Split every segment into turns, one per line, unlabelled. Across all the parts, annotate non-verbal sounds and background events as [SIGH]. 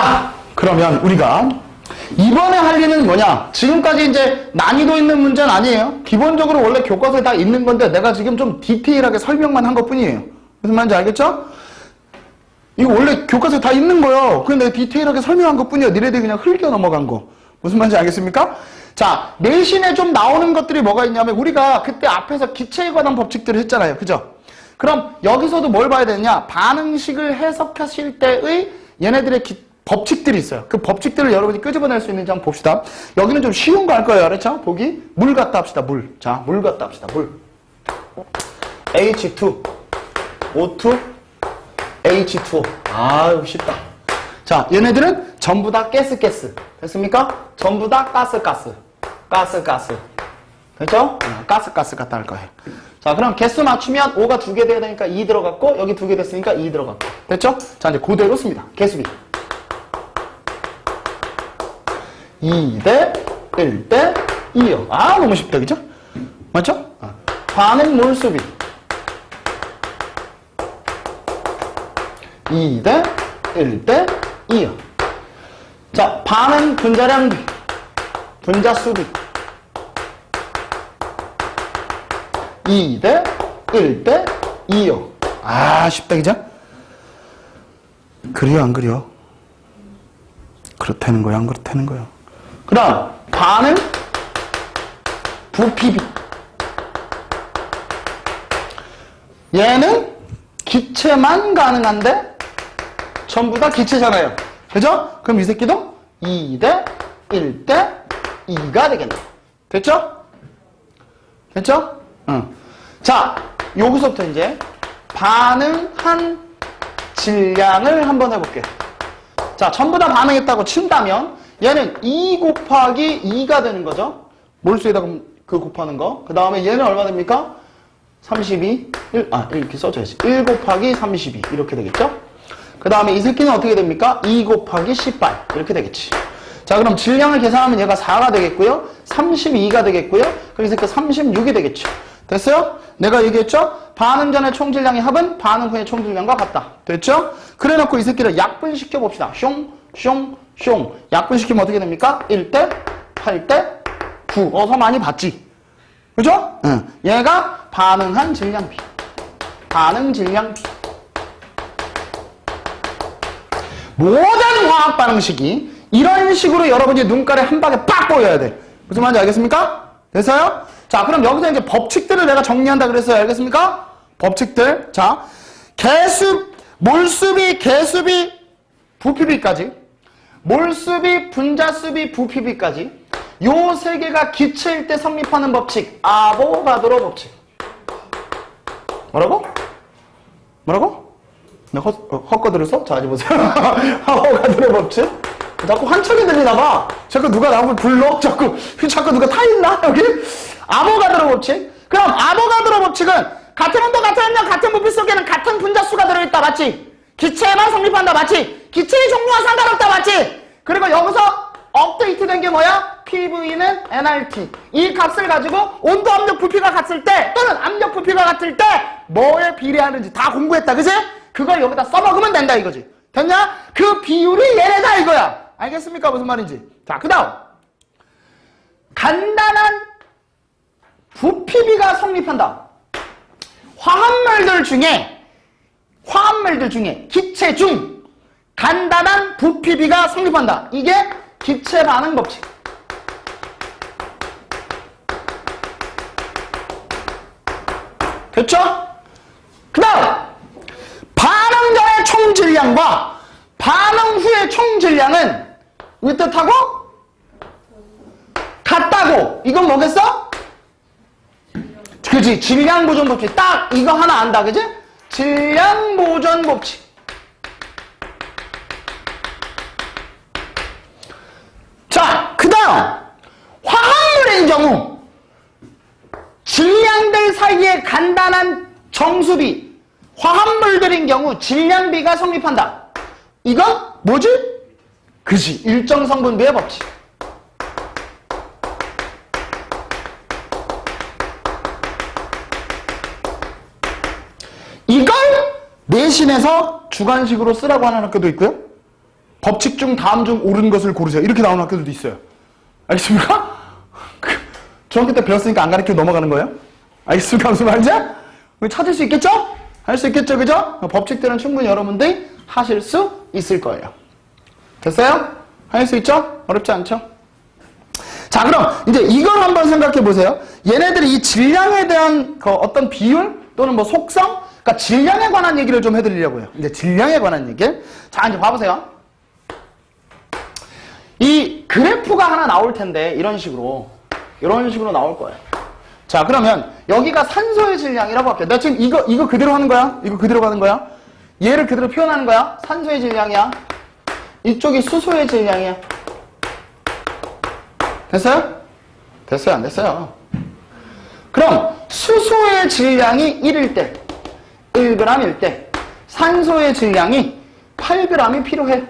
자, 그러면 우리가 이번에 할 일은 뭐냐? 지금까지 이제 난이도 있는 문제는 아니에요. 기본적으로 원래 교과서에 다 있는 건데 내가 지금 좀 디테일하게 설명만 한 것 뿐이에요. 무슨 말인지 알겠죠? 이거 원래 교과서에 다 있는 거예요. 그냥 내가 디테일하게 설명한 것 뿐이에요. 니네들이 그냥 흘겨 넘어간 거. 무슨 말인지 알겠습니까? 자, 내신에 좀 나오는 것들이 뭐가 있냐면 우리가 그때 앞에서 기체에 관한 법칙들을 했잖아요. 그죠? 그럼 여기서도 뭘 봐야 되느냐? 반응식을 해석하실 때의 얘네들의 기- 법칙들이 있어요. 그 법칙들을 여러분이 끄집어낼 수 있는지 한번 봅시다. 여기는 좀 쉬운 거 할 거예요. 그렇죠? 보기. 물 갖다 합시다. 물. 자, 물 갖다 합시다. 물. H2, O2, H2O. 아유, 쉽다. 자, 얘네들은 전부 다 가스, 가스. 됐습니까? 전부 다 가스, 가스. 가스, 가스. 됐죠? 어, 가스, 가스 갖다 할 거예요. 자, 그럼 개수 맞추면 5가 두 개 돼야 되니까 2 들어갔고, 여기 두 개 됐으니까 2 들어갔고. 됐죠? 자, 이제 그대로 씁니다. 개수비. 2대 1대 2요. 아, 너무 쉽다, 그죠? 맞죠? 어. 반응 몰수비. 2대 1대 2요. 자, 반응 분자량비. 분자수비. 2대 1대 2요. 아, 쉽다, 그죠? 그래요, 안 그래요? 그렇다는 거야, 안 그렇다는 거야? 그 다음, 반응 부피비. 얘는 기체만 가능한데 전부 다 기체잖아요. 그죠? 그럼 이 새끼도 2대 1대 2가 되겠네. 됐죠? 됐죠? 응. 자, 여기서부터 이제 반응한 질량을 한번 해볼게요. 자, 전부 다 반응했다고 친다면 얘는 2 곱하기 2가 되는 거죠. 몰수에다가 그 곱하는 거. 그 다음에 얘는 얼마 됩니까? 32, 1, 아, 이렇게 써줘야지. 1 곱하기 32. 이렇게 되겠죠? 그 다음에 이 새끼는 어떻게 됩니까? 2 곱하기 18. 이렇게 되겠지. 자, 그럼 질량을 계산하면 얘가 4가 되겠고요. 32가 되겠고요. 그럼 이 새끼 36이 되겠죠. 됐어요? 내가 얘기했죠? 반응 전의 총질량의 합은 반응 후의 총질량과 같다. 됐죠? 그래 놓고 이 새끼를 약분시켜 봅시다. 숑, 숑, 숑. 약분시키면 어떻게 됩니까? 1대, 8대, 9. 어서 많이 봤지? 그죠? 응. 얘가 반응한 질량비. 반응 질량비. 모든 화학 반응식이 이런 식으로 여러분이 눈가에 한 방에 빡 보여야 돼. 무슨 말인지 알겠습니까? 됐어요? 자, 그럼 여기서 이제 법칙들을 내가 정리한다 그랬어요. 알겠습니까? 법칙들. 자, 개수, 몰수비, 개수비, 부피비까지. 몰수비, 분자수비, 부피비까지. 요 세 개가 기체일 때 성립하는 법칙. 아보가드로 법칙. 뭐라고? 뭐라고? 나 헛, 어, 헛거 들었어? 자, 이제 보세요. [LAUGHS] 아보가드로 법칙. 자꾸 환청이 들리나 봐. 자꾸 누가 나오면 불러? 자꾸, 자꾸 누가 타 있나? 여기? 아보가드로 법칙. 그럼 아보가드로 법칙은 같은 온도, 같은 압력, 같은 부피 속에는 같은 분자수가 들어있다. 맞지? 기체에만 성립한다. 맞지? 기체의 종류와 상관없다. 맞지? 그리고 여기서 업데이트된 게 뭐야? PV는 nRT. 이 값을 가지고 온도, 압력, 부피가 같을 때 또는 압력, 부피가 같을 때 뭐에 비례하는지 다 공부했다. 그지? 그걸 여기다 써먹으면 된다 이거지. 됐냐? 그 비율이 얘네다 이거야. 알겠습니까? 무슨 말인지. 자, 그 다음. 간단한 부피비가 성립한다. 화합물들 중에 화합물들 중에 기체 중 간단한 부피비가 성립한다. 이게 기체 반응 법칙. 됐죠? 그 다음 반응 전의 총 질량과 반응 후의 총 질량은 으뜻하고 같다고 이건 뭐겠어? 그지 질량 보존 법칙 딱 이거 하나 안다 그지? 질량 보존 법칙 자, 그 다음, 화합물인 경우, 질량들 사이에 간단한 정수비, 화합물들인 경우 질량비가 성립한다. 이건 뭐지? 그지, 일정 성분비의 법칙. 이걸 내신에서 주관식으로 쓰라고 하는 학교도 있고요. 법칙 중 다음 중 옳은 것을 고르세요. 이렇게 나오는 학교들도 있어요. 알겠습니까? 그, 중학교 때 배웠으니까 안 가르치고 넘어가는 거예요? 알겠습니까? [LAUGHS] 무슨 말인지? 찾을 수 있겠죠? 할 수 있겠죠? 그죠? 법칙들은 충분히 여러분들이 하실 수 있을 거예요. 됐어요? 할 수 있죠? 어렵지 않죠? 자, 그럼 이제 이걸 한번 생각해 보세요. 얘네들이 이 질량에 대한 그 어떤 비율 또는 뭐 속성, 그러니까 질량에 관한 얘기를 좀 해드리려고요. 이제 질량에 관한 얘기. 자, 이제 봐보세요. 이 그래프가 하나 나올 텐데 이런 식으로 이런 식으로 나올 거예요. 자, 그러면 여기가 산소의 질량이라고 할게요. 나 지금 이거 이거 그대로 하는 거야? 이거 그대로 가는 거야? 얘를 그대로 표현하는 거야? 산소의 질량이야. 이쪽이 수소의 질량이야. 됐어요? 됐어요? 안 됐어요? 그럼 수소의 질량이 1일 때, 1g일 때, 산소의 질량이 8g이 필요해.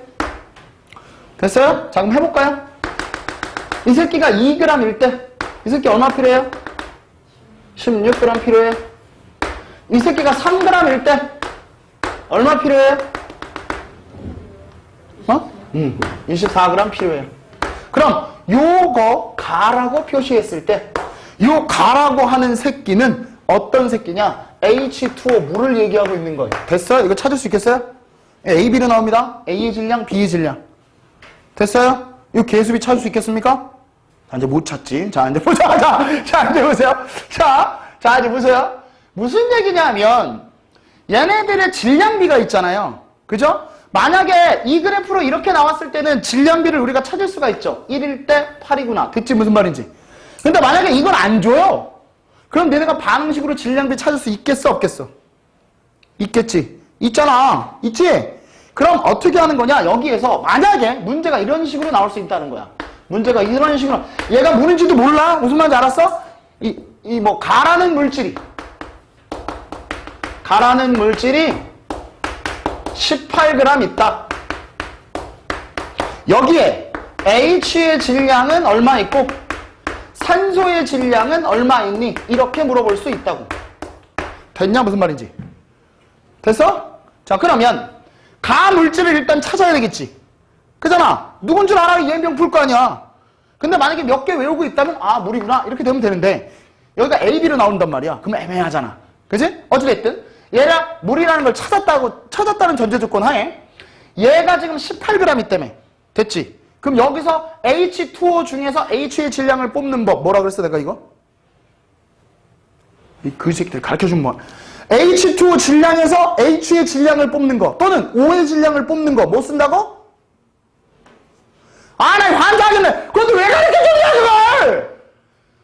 됐어요? 자, 그럼 해볼까요? 이 새끼가 2g일 때, 이 새끼 얼마 필요해요? 16g 필요해. 이 새끼가 3g일 때, 얼마 필요해요? 어? 음, 24g 필요해요. 그럼 요거 가라고 표시했을 때, 요 가라고 하는 새끼는 어떤 새끼냐? H2O 물을 얘기하고 있는 거예요. 됐어요? 이거 찾을 수 있겠어요? A, B로 나옵니다. A의 질량, B의 질량. 됐어요? 이 개수비 찾을 수 있겠습니까? 자, 이제 못 찾지. 자, 이제 보자. [LAUGHS] 자, 자, 이제 보세요. 자, 자, 이제 보세요. 무슨 얘기냐면, 얘네들의 질량비가 있잖아요. 그죠? 만약에 이 그래프로 이렇게 나왔을 때는 질량비를 우리가 찾을 수가 있죠. 1일 때 8이구나. 됐지? 무슨 말인지. 근데 만약에 이걸 안 줘요? 그럼 너네가 반응식으로 질량비 찾을 수 있겠어? 없겠어? 있겠지? 있잖아. 있지? 그럼 어떻게 하는 거냐? 여기에서 만약에 문제가 이런 식으로 나올 수 있다는 거야. 문제가 이런 식으로. 얘가 뭐는지도 몰라? 무슨 말인지 알았어? 이, 이 뭐, 가라는 물질이. 가라는 물질이 18g 있다. 여기에 H의 질량은 얼마 있고 산소의 질량은 얼마 있니? 이렇게 물어볼 수 있다고. 됐냐? 무슨 말인지. 됐어? 자, 그러면 가 물질을 일단 찾아야 되겠지. 그잖아. 누군 줄 알아? 이행병 풀 거 아니야. 근데 만약에 몇 개 외우고 있다면 아, 물이구나. 이렇게 되면 되는데 여기가 A, B로 나온단 말이야. 그럼 애매하잖아. 그지? 어찌됐든 얘가 물이라는 걸 찾았다고 찾았다는 전제 조건 하에 얘가 지금 18g 때문에 됐지? 그럼 여기서 H2O 중에서 H의 질량을 뽑는 법 뭐라 그랬어 내가 이거? 이그 새끼들 가르쳐준 뭐 H2O 질량에서 H의 질량을 뽑는 거 또는 O의 질량을 뽑는 거 뭐 쓴다고? 아, 나 환장하겠네. 그것도 왜 가르쳐줬냐, 그걸!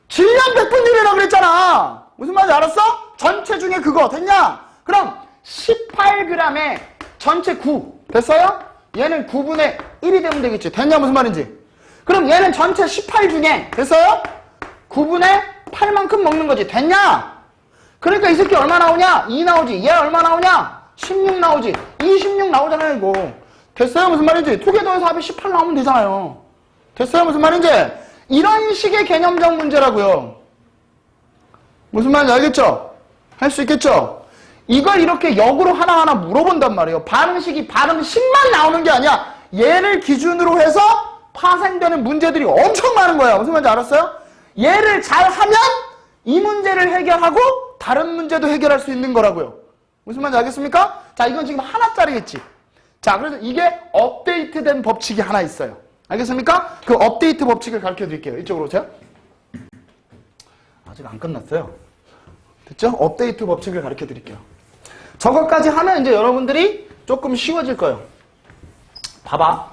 질량 100분율이라고 그랬잖아. 무슨 말인지 알았어? 전체 중에 그거 됐냐? 그럼 18g에 전체 9 됐어요? 얘는 9분의 1이 되면 되겠지. 됐냐 무슨 말인지? 그럼 얘는 전체 18 중에 됐어요? 9분의 8만큼 먹는 거지. 됐냐? 그러니까 이 새끼 얼마 나오냐? 2 나오지. 얘 얼마 나오냐? 16 나오지. 26 나오잖아요, 이거. 됐어요? 무슨 말인지? 두개 더해서 합이 18 나오면 되잖아요. 됐어요? 무슨 말인지? 이런 식의 개념적 문제라고요. 무슨 말인지 알겠죠? 할 수 있겠죠? 이걸 이렇게 역으로 하나하나 물어본단 말이에요. 반응식이 반응식만 나오는 게 아니야. 얘를 기준으로 해서 파생되는 문제들이 엄청 많은 거예요. 무슨 말인지 알았어요? 얘를 잘 하면 이 문제를 해결하고 다른 문제도 해결할 수 있는 거라고요. 무슨 말인지 알겠습니까? 자, 이건 지금 하나짜리겠지. 자, 그래서 이게 업데이트된 법칙이 하나 있어요. 알겠습니까? 그 업데이트 법칙을 가르쳐 드릴게요. 이쪽으로 오세요. 아직 안 끝났어요. 됐죠? 업데이트 법칙을 가르쳐 드릴게요. 저것까지 하면 이제 여러분들이 조금 쉬워질 거예요. 봐봐.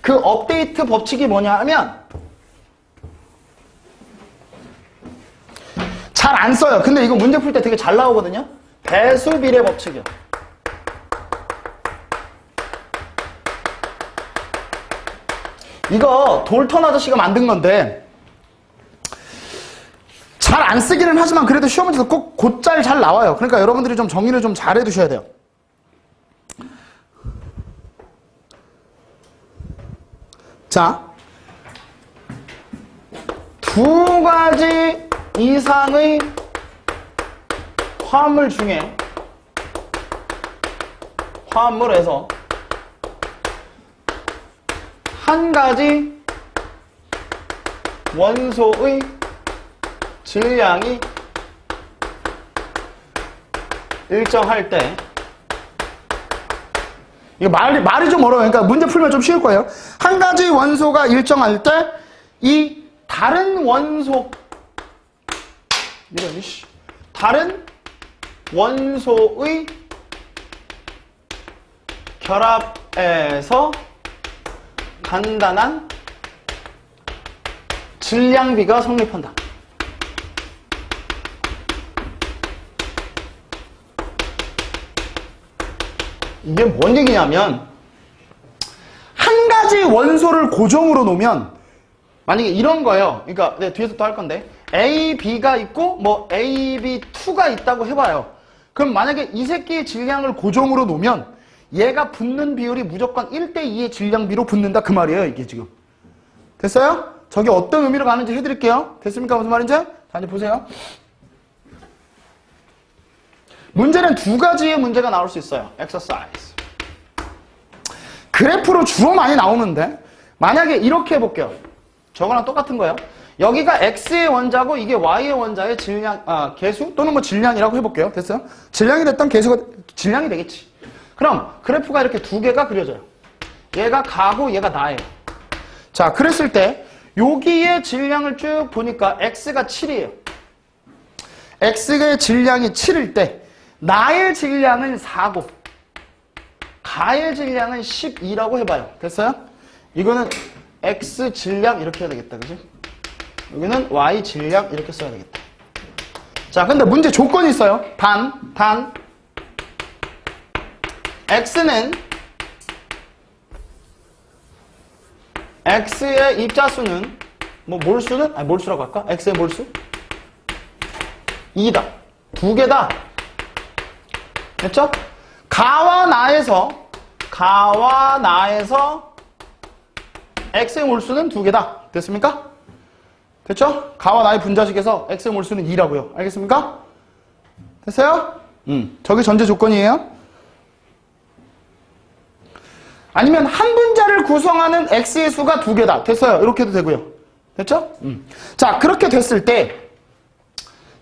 그 업데이트 법칙이 뭐냐 하면 잘 안 써요. 근데 이거 문제 풀 때 되게 잘 나오거든요. 배수 비례 법칙이요. 이거 돌턴 아저씨가 만든 건데 잘 안 쓰기는 하지만 그래도 시험 문제에서 꼭 곧잘 잘 나와요. 그러니까 여러분들이 좀 정리를 좀 잘 해두셔야 돼요. 자, 두 가지 이상의 화물 중에 화물에서 한 가지 원소의 질량이 일정할 때 이거 말이, 말이 좀 어려워요. 그러니까 문제 풀면 좀 쉬울 거예요. 한 가지 원소가 일정할 때 이 다른 원소 이런 씨 다른 원소의 결합에서 간단한 질량비가 성립한다. 이게 뭔 얘기냐면 한 가지 원소를 고정으로 놓으면 만약에 이런 거예요. 그러니까 내 뒤에서 또 할 건데 A, B가 있고 뭐 A, B, 2가 있다고 해봐요. 그럼 만약에 이 새끼의 질량을 고정으로 놓으면 얘가 붙는 비율이 무조건 1대2의 질량비로 붙는다 그 말이에요. 이게 지금. 됐어요? 저게 어떤 의미로 가는지 해드릴게요. 됐습니까? 무슨 말인지? 자, 이제 보세요. 문제는 두 가지의 문제가 나올 수 있어요. exercise. 그래프로 주로 많이 나오는데 만약에 이렇게 해볼게요. 저거랑 똑같은 거예요. 여기가 x의 원자고 이게 y의 원자의 질량, 아, 개수 또는 뭐 질량이라고 해볼게요. 됐어요? 질량이 됐던 개수가 질량이 되겠지. 그럼 그래프가 이렇게 두 개가 그려져요. 얘가 가고 얘가 나예요. 자, 그랬을 때 여기의 질량을 쭉 보니까 x가 7이에요. x의 질량이 7일 때 나의 질량은 4고 가의 질량은 12라고 해봐요. 됐어요? 이거는 x 질량 이렇게 해야 되겠다. 그지? 여기는 y 질량 이렇게 써야 되겠다. 자, 근데 문제 조건이 있어요. 단, 단 x는 x의 입자수는 뭐 몰수는 아니 몰수라고 할까? x의 몰수 2다. 두 개다. 됐죠? 가와 나에서 가와 나에서 x의 몰수는 두 개다. 됐습니까? 됐죠? 가와 나의 분자식에서 x의 몰수는 2라고요. 알겠습니까? 됐어요? 음. 저게 전제 조건이에요. 아니면 한 분자를 구성하는 x의 수가 두 개다. 됐어요. 이렇게 해도 되고요. 됐죠? 음. 자, 그렇게 됐을 때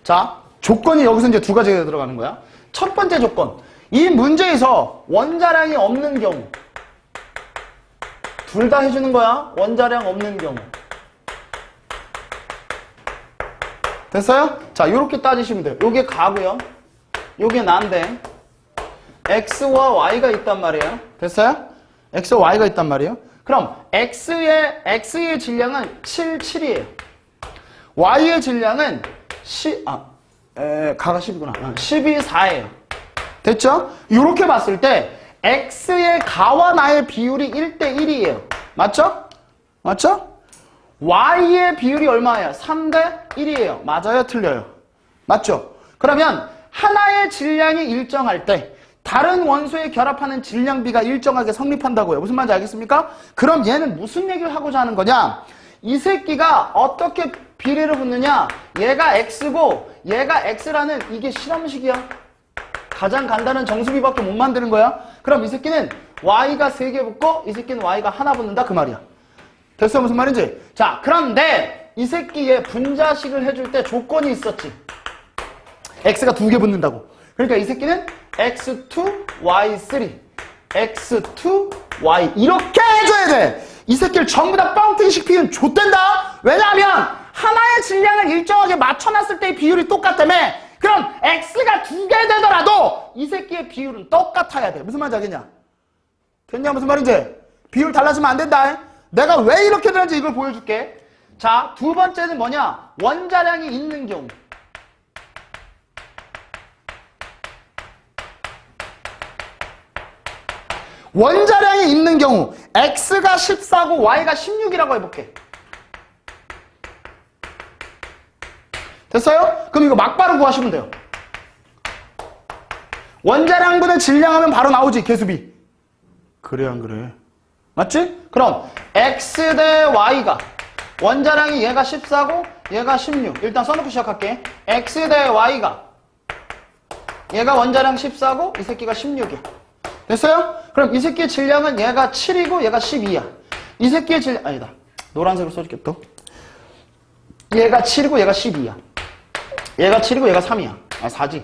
자, 조건이 여기서 이제 두 가지가 들어가는 거야. 첫 번째 조건. 이 문제에서 원자량이 없는 경우. 둘 다 해주는 거야. 원자량 없는 경우. 됐어요? 자, 이렇게 따지시면 돼요. 요게 가고요. 요게 난데. x와 y가 있단 말이에요. 됐어요? X와 y가 있단 말이에요. 그럼 x의 x의 질량은 7, 7이에요. y의 질량은 10, 아, 에, 가가 10이구나. 12, 4예요. 됐죠? 이렇게 봤을 때 x의 가와 나의 비율이 1대 1이에요. 맞죠? 맞죠? y의 비율이 얼마예요? 3대 1이에요. 맞아요? 틀려요? 맞죠? 그러면 하나의 질량이 일정할 때 다른 원소에 결합하는 질량비가 일정하게 성립한다고요. 무슨 말인지 알겠습니까? 그럼 얘는 무슨 얘기를 하고자 하는 거냐? 이 새끼가 어떻게 비례를 붙느냐? 얘가 x고 얘가 x라는 이게 실험식이야. 가장 간단한 정수비밖에 못 만드는 거야. 그럼 이 새끼는 y가 3개 붙고 이 새끼는 y가 하나 붙는다 그 말이야. 됐어 무슨 말인지? 자 그런데 이 새끼의 분자식을 해줄 때 조건이 있었지. x가 두 개 붙는다고. 그러니까 이 새끼는 x2, y3, x2, y 이렇게 해줘야 돼. 이 새끼를 전부 다 뻥튀기식 피우면 좆된다. 왜냐하면 하나의 질량을 일정하게 맞춰놨을 때의 비율이 똑같다며. 그럼 x가 두 개 되더라도 이 새끼의 비율은 똑같아야 돼. 무슨 말인지 알겠냐? 됐냐 무슨 말인지? 비율 달라지면 안 된다. 내가 왜 이렇게 되는지 이걸 보여줄게. 자, 두 번째는 뭐냐? 원자량이 있는 경우. 원자량이 있는 경우 x가 14고 y가 16이라고 해볼게. 됐어요? 그럼 이거 막바로 구하시면 돼요. 원자량분의 질량하면 바로 나오지 개수비. 그래 안 그래? 맞지? 그럼 x 대 y가 원자량이 얘가 14고 얘가 16. 일단 써놓고 시작할게. x 대 y가 얘가 원자량 14고 이 새끼가 16이야. 됐어요? 그럼 이 새끼의 질량은 얘가 7이고 얘가 12야. 이 새끼의 질, 아니다. 노란색으로 써줄게, 또. 얘가 7이고 얘가 12야. 얘가 7이고 얘가 3이야. 아, 4지.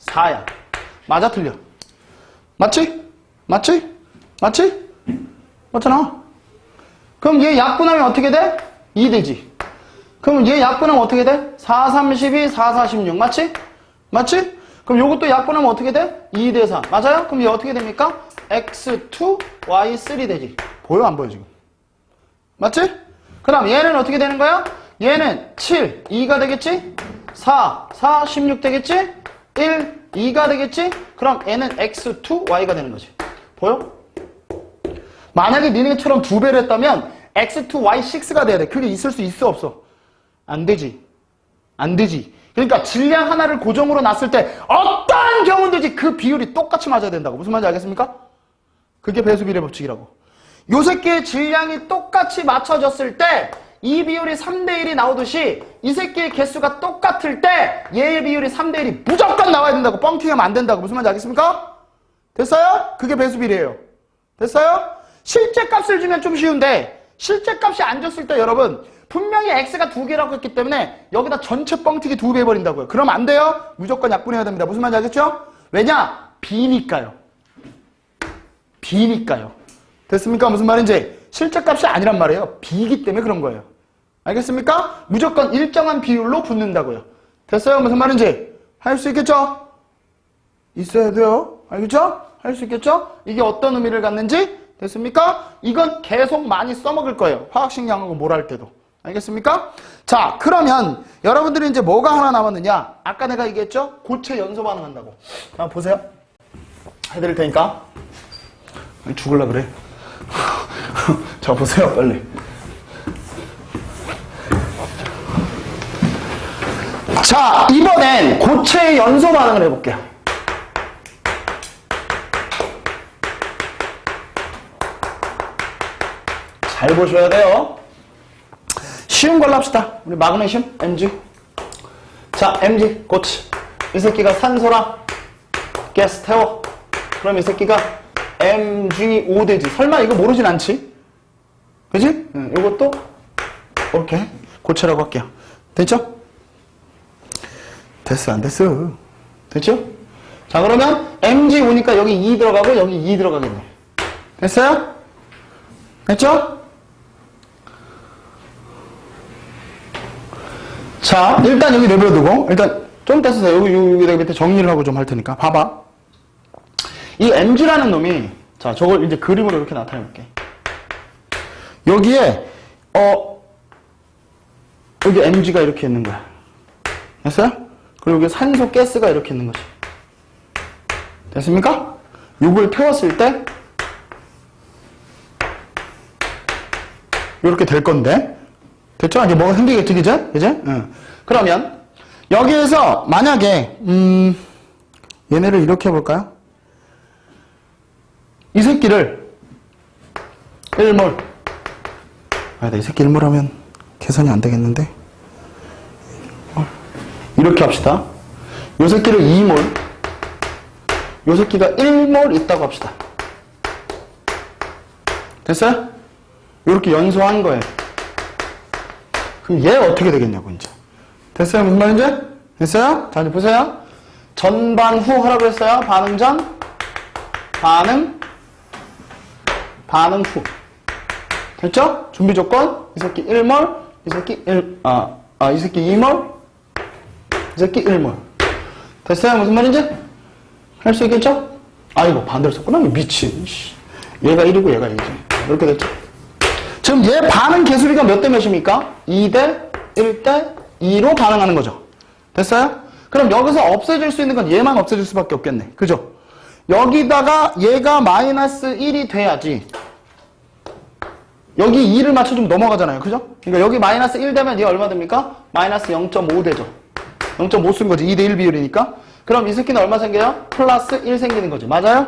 4야. 맞아, 틀려? 맞지? 맞지? 맞지? 맞잖아. 그럼 얘 약분하면 어떻게 돼? 2 되지. 그럼 얘 약분하면 어떻게 돼? 4, 32, 4, 46. 맞지? 맞지? 그럼 요것도 약분하면 어떻게 돼? 2 대 4. 맞아요? 그럼 얘 어떻게 됩니까? x2, y3 되지. 보여? 안 보여, 지금? 맞지? 그 다음 얘는 어떻게 되는 거야? 얘는 7, 2가 되겠지? 4, 4, 16 되겠지? 1, 2가 되겠지? 그럼 얘는 x2, y가 되는 거지. 보여? 만약에 니네처럼 두 배를 했다면 x2, y6가 돼야 돼. 그게 있을 수 있어 없어? 안 되지. 안 되지. 그러니까 질량 하나를 고정으로 놨을 때 어떠한 경우든지 그 비율이 똑같이 맞아야 된다고. 무슨 말인지 알겠습니까? 그게 배수비례 법칙이라고. 요 새끼의 질량이 똑같이 맞춰졌을 때 이 비율이 3대1이 나오듯이 이 새끼의 개수가 똑같을 때 얘의 비율이 3대1이 무조건 나와야 된다고. 뻥튀기하면 안 된다고. 무슨 말인지 알겠습니까? 됐어요? 그게 배수비례예요. 됐어요? 실제 값을 주면 좀 쉬운데 실제 값이 안 줬을 때 여러분 분명히 x가 두 개라고 했기 때문에 여기다 전체 뻥튀기 두 배 해버린다고요. 그럼 안 돼요. 무조건 약분해야 됩니다. 무슨 말인지 알겠죠? 왜냐? 비니까요. 비니까요. 됐습니까? 무슨 말인지 실제 값이 아니란 말이에요. 비기 때문에 그런 거예요. 알겠습니까? 무조건 일정한 비율로 붙는다고요. 됐어요? 무슨 말인지 할 수 있겠죠? 있어야 돼요. 알겠죠? 할 수 있겠죠? 이게 어떤 의미를 갖는지 됐습니까? 이건 계속 많이 써먹을 거예요. 화학식 양하고 뭘 할 때도. 알겠습니까? 자, 그러면 여러분들이 이제 뭐가 하나 남았느냐? 아까 내가 얘기했죠? 고체 연소 반응한다고. 한번 보세요. 해드릴 테니까. 죽을라 그래. [LAUGHS] 자, 보세요, 빨리. 자, 이번엔 고체 연소 반응을 해볼게요. 잘 보셔야 돼요. 쉬운 걸로 합시다. 우리 마그네슘, Mg. 자, Mg, 고치. 이 새끼가 산소랑 가스 태워. 그럼 이 새끼가 MgO 되지. 설마 이거 모르진 않지? 그지? 응, 이것도 오케이. 고체라고 할게요. 됐죠? 됐어, 안 됐어. 됐죠? 자, 그러면 Mg 오니까 여기 2 들어가고 여기 2 들어가겠네. 됐어요? 됐죠? 자, 일단 여기 내버려두고, 일단 좀 이따 쓰세요. 여기, 여기, 여기 밑에 정리를 하고 좀 할 테니까. 봐봐. 이 MG라는 놈이, 자, 저걸 이제 그림으로 이렇게 나타내 볼게. 여기에, 어, 여기 MG가 이렇게 있는 거야. 됐어요? 그리고 여기 산소 가스가 이렇게 있는 거지. 됐습니까? 요걸 태웠을 때, 이렇게 될 건데. 됐죠? 이제 뭐가 생기겠지, 그제? 그제? 응. 그러면, 여기에서 만약에, 음, 얘네를 이렇게 해볼까요? 이 새끼를 1몰. 아, 이 새끼 1몰 하면 계산이 안 되겠는데? 이렇게 합시다. 요 새끼를 2몰. 요 새끼가 1몰 있다고 합시다. 됐어요? 이렇게 연소한 거예요. 그럼 얘 어떻게 되겠냐고, 이제. 됐어요? 무슨 말인지? 됐어요? 자, 이제 보세요. 전반 후 하라고 했어요. 반응 전, 반응, 반응 후. 됐죠? 준비 조건. 이 새끼 1몰, 이 새끼 1, 아, 아, 이 새끼 2몰, 이 새끼 1몰. 됐어요? 무슨 말인지? 할 수 있겠죠? 아이고, 반대로 썼구나. 미친. 씨. 얘가 1이고 얘가 2지. 이렇게 됐죠? 지금 얘 반응 개수비가 몇 대 몇입니까? 2대 1대 2로 반응하는 거죠. 됐어요? 그럼 여기서 없애줄 수 있는 건 얘만 없애줄 수밖에 없겠네. 그죠? 여기다가 얘가 마이너스 1이 돼야지. 여기 2를 맞춰주면 넘어가잖아요. 그죠? 그러니까 여기 마이너스 1 되면 얘 얼마 됩니까? 마이너스 0.5 되죠. 0.5 쓴 거지. 2대 1 비율이니까. 그럼 이 새끼는 얼마 생겨요? 플러스 1 생기는 거죠. 맞아요?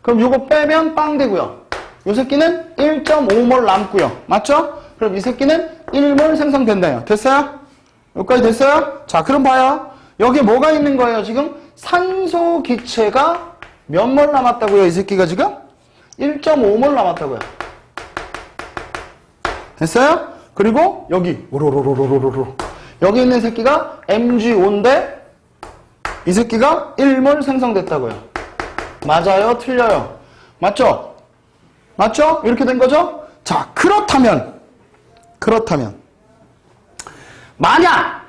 그럼 요거 빼면 빵 되고요. 요 새끼는 1.5몰 남고요. 맞죠? 그럼 이 새끼는 1몰 생성된다요. 됐어요? 여기까지 됐어요? 자, 그럼 봐요. 여기 뭐가 있는 거예요, 지금? 산소 기체가 몇 몰 남았다고요, 이 새끼가 지금? 1.5몰 남았다고요. 됐어요? 그리고 여기 오로로로로로로 여기 있는 새끼가 MgO인데 이 새끼가 1몰 생성됐다고요. 맞아요? 틀려요? 맞죠? 맞죠? 이렇게 된 거죠? 자, 그렇다면 그렇다면 만약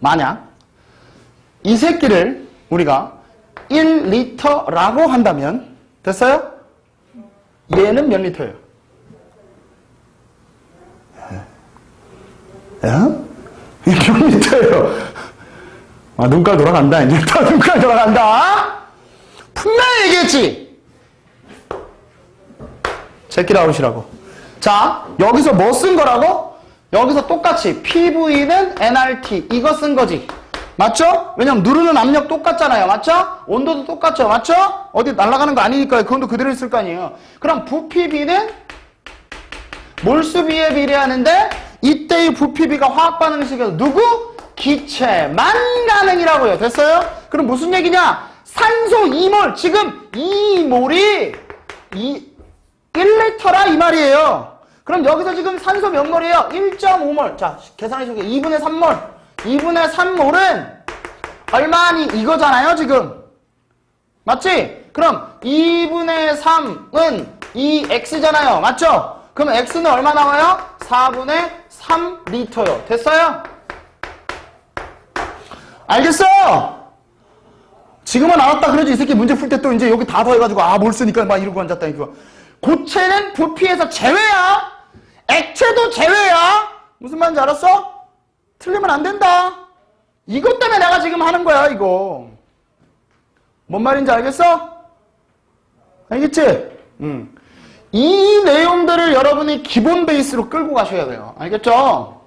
만약 이 새끼를 우리가 1리터라고 한다면 됐어요? 얘는 몇 리터예요? 야? 이게 몇 리터예요? 아, 눈깔 돌아간다. 이제 [LAUGHS] 다 눈깔 돌아간다. 분명히 얘기했지. 체키라웃이라고. 자, 여기서 뭐 쓴 거라고? 여기서 똑같이 PV는 nRT 이거 쓴 거지. 맞죠? 왜냐면 누르는 압력 똑같잖아요. 맞죠? 온도도 똑같죠. 맞죠? 어디 날아가는 거 아니니까 그건도 그대로 있을 거 아니에요. 그럼 부피비는 몰수비에 비례하는데 이때의 부피비가 화학 반응식에서 누구? 기체만 가능이라고요. 됐어요? 그럼 무슨 얘기냐? 산소 2몰 지금 2몰이 이 1리터라 이 말이에요. 그럼 여기서 지금 산소 몇 몰이에요? 1.5몰. 자, 계산해 줄게요. 2분의 3몰. 2분의 3몰은 얼마니 이거잖아요, 지금. 맞지? 그럼 2분의 3은 이 x잖아요. 맞죠? 그럼 x는 얼마 나와요? 4분의 3리터요. 됐어요? 알겠어? 지금은 알았다 그러지 이 새끼 문제 풀 때 또 이제 여기 다 더해가지고 아 뭘 쓰니까 막 이러고 앉았다 이거 고체는 부피에서 제외야 액체도 제외야 무슨 말인지 알았어? 틀리면 안 된다 이것 때문에 내가 지금 하는 거야 이거 뭔 말인지 알겠어? 알겠지? 음. 이 내용들을 여러분이 기본 베이스로 끌고 가셔야 돼요 알겠죠?